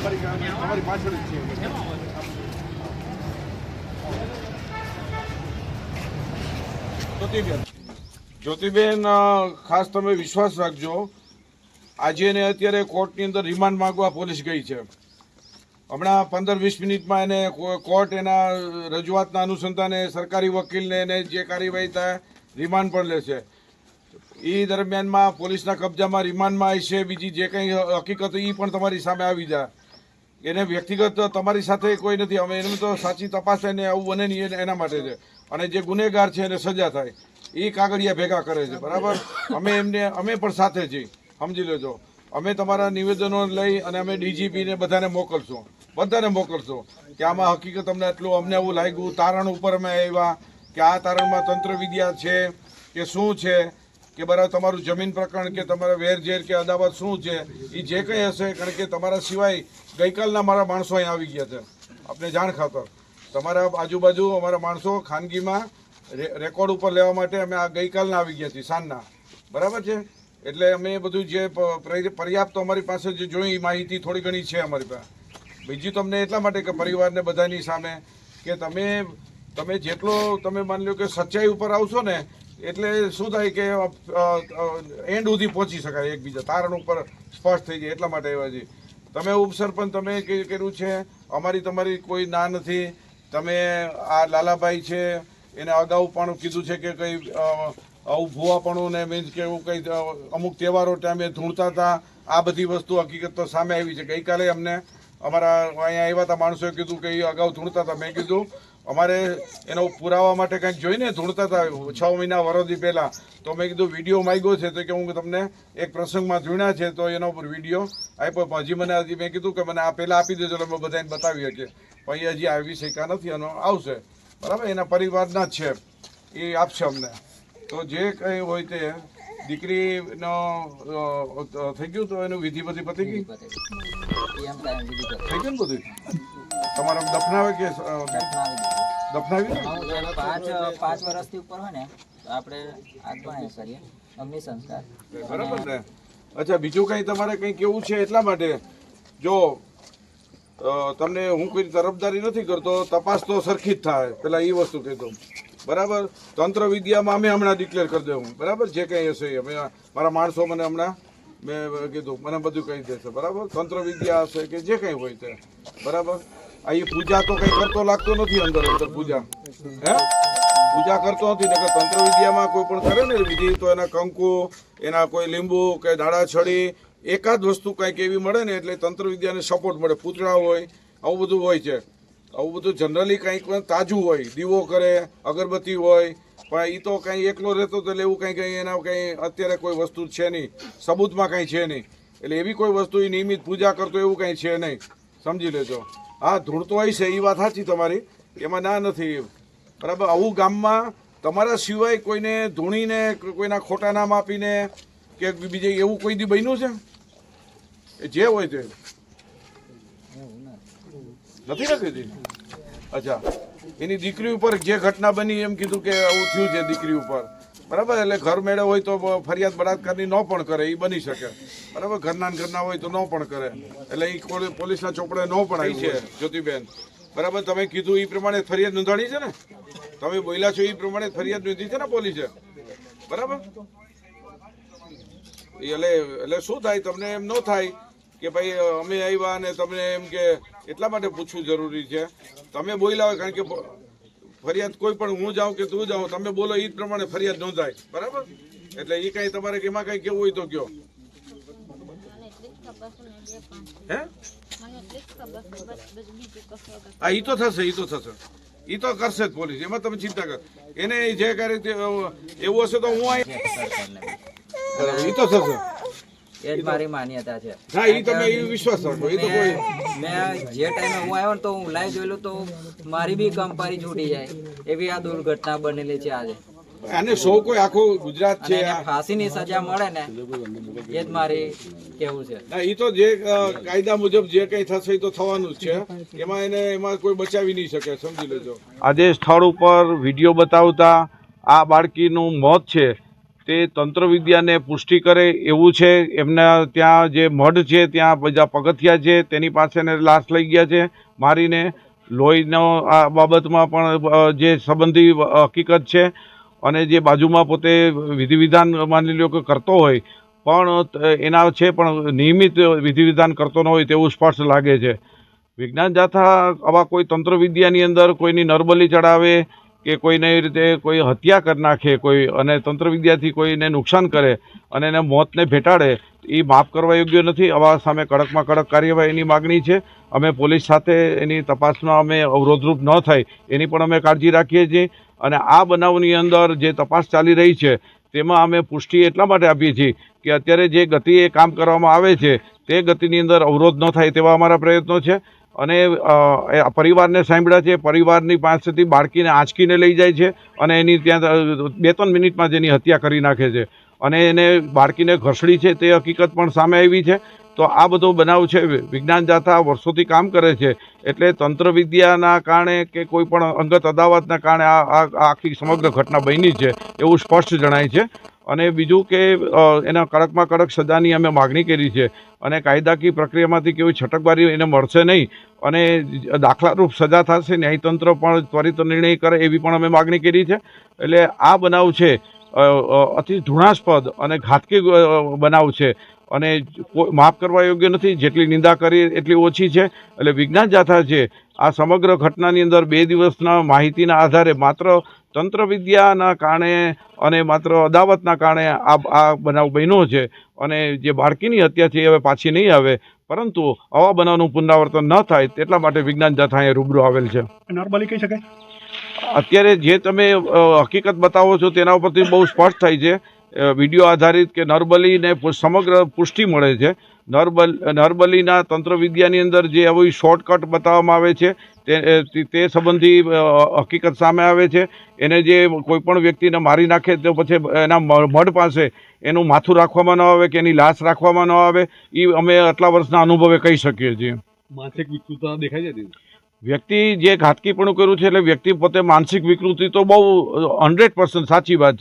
તમારી પાછળ જ છે. જ્યોતિબેન. જ્યોતિબેન ખાસ તમે વિશ્વાસ રાખજો. આજે એને અત્યારે કોર્ટની અંદર રિમાન્ડ માંગવા પોલીસ ગઈ છે. હમણાં પંદર વીસ મિનિટમાં એને કોર્ટ એના રજૂઆતના અનુસંધાને સરકારી વકીલને એને જે કાર્યવાહી થાય, રિમાન્ડ પણ લેશે. એ દરમિયાનમાં પોલીસના કબજામાં રિમાન્ડમાં આવી છે, બીજી જે કંઈ હકીકત એ પણ તમારી સામે આવી જાય. એને વ્યક્તિગત તમારી સાથે કોઈ નથી. અમે એને તો સાચી તપાસ એને આવું બને નહીં, એને- એના માટે છે. અને જે ગુનેગાર છે, એને સજા થાય. એ કાગળિયા ભેગા કરે છે. બરાબર? અમે એમને અમે પણ સાથે છીએ. સમજી લેજો. અમે તમારા નિવેદનો લઈ અને અમે ડીજીપીને બધાને મોકલશું. બધાને મોકલશું કે આમાં હકીકત અમને એટલું અમને એવું લાગ્યું. તારણ ઉપર અમે આવ્યા કે આ તારણમાં તંત્ર વિદ્યા છે કે શું છે? કે બરાબર તમારું જમીન પ્રકરણ કે તમારા વેરઝેર કે અદાવત શું છે એ જે કંઈ હશે, કારણ કે તમારા સિવાય ગઈકાલના મારા માણસો અહીં આવી ગયા છે. આપણે જાણ ખાતર, તમારા આજુબાજુ અમારા માણસો ખાનગીમાં રેકોર્ડ ઉપર લેવા માટે અમે આ ગઈકાલના આવી ગયા છીએ, સાંજના. બરાબર છે? એટલે અમે બધું જે પર્યાપ્ત અમારી પાસે જે જોઈ માહિતી થોડી ઘણી છે અમારી પાસે. બીજું તમને એટલા માટે કે પરિવારને બધાની સામે કે તમે તમે જેટલો, તમે માની લો કે સચ્ચાઈ ઉપર આવશો ને એટલે શું થાય કે એન્ડ સુધી પહોંચી શકાય એકબીજા. તારણ ઉપર સ્પષ્ટ થઈ જાય એટલા માટે આવ્યા છે તમે ઉપસરપંચ તમે કર્યું છે? અમારી તમારી કોઈ ના નથી. તમે આ લાલાભાઈ છે, એને અગાઉ પણ કીધું છે કે કંઈ આવું ભૂવાપણું ને મીન્સ કે એવું કંઈ અમુક તહેવારો ટાઈમે ધૂણતા હતા. આ બધી વસ્તુ હકીકત તો સામે આવી છે. ગઈકાલે અમને અમારા અહીંયા આવ્યા હતા, માણસોએ કીધું કે એ અગાઉ ધૂણતા હતા. મેં કીધું અમારે એનો પુરાવા માટે કંઈક જોઈને ધૂણતા હતા છ મહિના વરોથી પહેલાં. તો મેં કીધું વીડિયો માંગ્યો છે. તો કે હું તમને એક પ્રસંગમાં ધૂણ્યા છે તો એના ઉપર વીડિયો આપ્યો. હજી મને હજી મેં કીધું કે મને આ પહેલાં આપી દેજો એટલે અમે બધાને બતાવી શકીએ. પણ હજી આવી શક્યા નથી અને આવશે. બરાબર? એના પરિવારના જ છે. એ આપશે અમને. તો જે કંઈ હોય તે દીકરીનો થઈ ગયું તો એનું વિધિ બધી પતી ગઈ. થઈ ગયું બધું? તમારે દફનાવે કે દફનાવી પાંચ પાંચ વર્ષથી ઉપર હોય ને તો આપણે આગળ કરીએ અગ્નિ સંસ્કાર. બરાબર ને? અચ્છા બીજું કંઈ તમારે કંઈ કેવું છે એટલા માટે? જો તમને હું કોઈ તરફદારી નથી કરતો તપાસ તો સરખી જ થાય પેલા એ વસ્તુ કીધું બરાબર? તંત્ર વિદ્યામાં અમે હમણાં ડિક્લેર કરી દઉં બરાબર? જે કંઈ હશે અમે મારા માણસો મને હમણાં મેં કીધું, મને બધું કહી દેશે. બરાબર? તંત્ર વિદ્યા હશે કે જે કંઈ હોય તે. બરાબર? આ પૂજા તો કંઈ કરતો લાગતો નથી અંદર અંદર પૂજા. હે? પૂજા કરતો નથી, નકર તંત્ર વિદ્યામાં કોઈ પણ કરે ને વિધિ, તો એના કંકુ, એના કોઈ લીંબુ કે દાડા છડી, એકાદ વસ્તુ કંઈક એવી મળે ને એટલે તંત્ર વિદ્યાને સપોર્ટ મળે. પૂતળા હોય, આવું બધું હોય છે. આવું બધું જનરલી કંઈક તાજું હોય. દીવો કરે, અગરબત્તી હોય પણ એ તો કંઈ એકલો રહેતો તો એટલે એવું કંઈ કંઈ એના કંઈ અત્યારે કોઈ વસ્તુ છે નહીં. સબૂતમાં કંઈ છે નહીં. એટલે એવી કોઈ વસ્તુ એ નિયમિત પૂજા કરતો એવું કંઈ છે નહીં. સમજી લેજો. હા ધૂળતો હોય છે એ વાત સાચી તમારી. એમાં ના નથી. બરાબર, આવું ગામમાં તમારા સિવાય કોઈને ધૂણીને કોઈના ખોટા નામ આપીને કે બીજે એવું કોઈ દી બન્યું છે? એ જે હોય તે. નથી નથી અચ્છા. એની દીકરી ઉપર જે ઘટના બની એમ કીધું કે આવું થયું છે દીકરી ઉપર. બરાબર? એટલે ઘર મેળે હોય તો ફરિયાદ બળાત્કારની ન પણ કરે એ બની શકે. બરાબર? ઘરના ઘરના હોય તો ન પણ કરે. એટલે એ પોલીસના ચોપડે ન પણ આવી છે. જ્યોતિબેન. બરાબર? તમે કીધું એ પ્રમાણે ફરિયાદ નોંધાણી છે ને? તમે બોલ્યા છો એ પ્રમાણે ફરિયાદ નોંધી છે ને પોલીસે? બરાબર? એટલે એટલે શું થાય? તમને એમ ન થાય કે ભાઈ અમે આવ્યા અને તમને એમ કે એટલા માટે પૂછવું જરૂરી છે. તમે બોલ્યા હોય કારણ કે ફરિયાદ કોઈ પણ હું જાઉં કે તું જાઉં તમે બોલો એ જ પ્રમાણે ફરિયાદ નોંધાય. બરાબર? એટલે એ કાંઈ તમારે એમાં કાંઈ કેવું હોય તો કયો. હે? હા એ તો થશે એ તો થશે. એ તો કરશે જ પોલીસ એમાં તમે ચિંતા કર. એને જે કરે એવું હશે તો હું એ તો થશે. એ જ મારી માન્યતા છે. હા એ તમે એ વિશ્વાસ રાખો એ તો કોઈ મેં જે ટાઈમે હું આવ્યો ને તો હું લાઈવ જોયેલું તો મારી બી કંપારી છૂટી જાય એવી આ દુર્ઘટના બનેલી છે આજે. અને સૌ કોઈ આખું ગુજરાત છે ફાંસીની સજા મળે ને એ જ મારી કેવું છે. ના, એ તો જે કાયદા મુજબ જે કંઈ થશે એ તો થવાનું જ છે. એમાં એને એમાં કોઈ બચાવી નહીં શકે સમજી લેજો. આજે સ્થળ ઉપર વીડિયો બતાવતા આ બાળકીનું મોત છે. તે તંત્ર વિદ્યાને પુષ્ટિ કરે એવું છે. એમના ત્યાં જે મઢ છે, ત્યાં બધા પગથિયા છે, તેની પાસે ને લાશ લઈ ગયા છે. મારીને લોહીનો આ બાબતમાં પણ જે સંબંધી હકીકત છે અને જે બાજુમાં પોતે વિધિવિધાન માની લ્યો કે કરતો હોય, પણ એના છે, પણ નિયમિત વિધિવિધાન કરતો ન હોય તેવું સ્પષ્ટ લાગે છે. વિજ્ઞાન જાથા આવા કોઈ તંત્રવિદ્યાની અંદર કોઈની નરબલી ચડાવે કે કોઈને એ રીતે કોઈ હત્યા કરી નાખે, કોઈ અને તંત્ર વિદ્યાથી કોઈને નુકસાન કરે અને એને મોતને ભેટાડે, એ માફ કરવા યોગ્ય નથી. આવા સામે કડકમાં કડક કાર્યવાહીની માગણી છે. અમે પોલીસ સાથે એની તપાસમાં અમે અવરોધરૂપ ન થાય, એની પણ અમે કાળજી રાખીએ છીએ. અને આ બનાવની અંદર જે તપાસ ચાલી રહી છે, તેમાં અમે પુષ્ટિ એટલા માટે આપીએ છીએ કે અત્યારે જે ગતિએ કામ કરવામાં આવે છે તે ગતિની અંદર અવરોધ ન થાય તેવા અમારા પ્રયત્નો છે. અને પરિવારને સાંભળ્યા છે. પરિવારની પાસેથી બાળકીને આંચકીને લઈ જાય છે અને એની ત્યાં બે ત્રણ મિનિટમાં જેની હત્યા કરી નાખે છે. અને એને બાળકીને ઘસડી છે તે હકીકત પણ સામે આવી છે. તો આ બધો બનાવ છે વિજ્ઞાન જાથા વર્ષોથી કામ કરે છે. એટલે તંત્ર વિદ્યાના કારણે કે કોઈ પણ અંગત અદાવતના કારણે આ આખી સમગ્ર ઘટના બની છે એવું સ્પષ્ટ જણાય છે. અને બીજું કે એના કડકમાં કડક સજાની અમે માગણી કરી છે અને કાયદાકીય પ્રક્રિયામાંથી કેવી છટકબારી એને મળશે નહીં અને દાખલારૂપ સજા થશે, ન્યાયતંત્ર પણ ત્વરિત નિર્ણય કરે એવી પણ અમે માગણી કરી છે. એટલે આ બનાવ છે અતિ ધૃણાસ્પદ અને ઘાતકી બનાવ છે અને માફ કરવા યોગ્ય નથી, જેટલી નિંદા કરી એટલી ઓછી છે. એટલે વિજ્ઞાન જાથા છે, આ સમગ્ર ઘટનાની અંદર બે દિવસના માહિતીના આધારે માત્ર તંત્ર વિદ્યાના કારણે અને માત્ર અદાવતના કારણે આ આ બનાવ બન્યો છે અને જે બાળકીની હત્યા છે એ હવે પાછી નહીં આવે. પરંતુ આવા બનાવનું પુનરાવર્તન ન થાય તેટલા માટે વિજ્ઞાન જાથા અહીંયા રૂબરૂ આવેલ છે. નોર્મલી કહી શકાય? અત્યારે જે તમે હકીકત બતાવો છો તેના ઉપરથી બહુ સ્પષ્ટ થાય છે. વીડિયો આધારિત કે નરબલીને સમગ્ર પુષ્ટિ મળે છે. નરબલ નરબલીના તંત્ર વિદ્યાની અંદર જે આવી શોર્ટકટ બતાવવામાં આવે છે તે તે- સંબંધી હકીકત સામે આવે છે. એને જે કોઈપણ વ્યક્તિને મારી નાખે તો પછી એના મઢ પાસે એનું માથું રાખવામાં ન આવે કે એની લાશ રાખવામાં ન આવે એ અમે આટલા વર્ષના અનુભવે કહી શકીએ છીએ. માનસિક વિકૃતતા દેખાય છે વ્યક્તિ જે ઘાતકીપણું કર્યું છે એટલે વ્યક્તિ પોતે માનસિક વિકૃતિ તો બહુ હંડ્રેડ પર્સન્ટ સાચી વાત છે.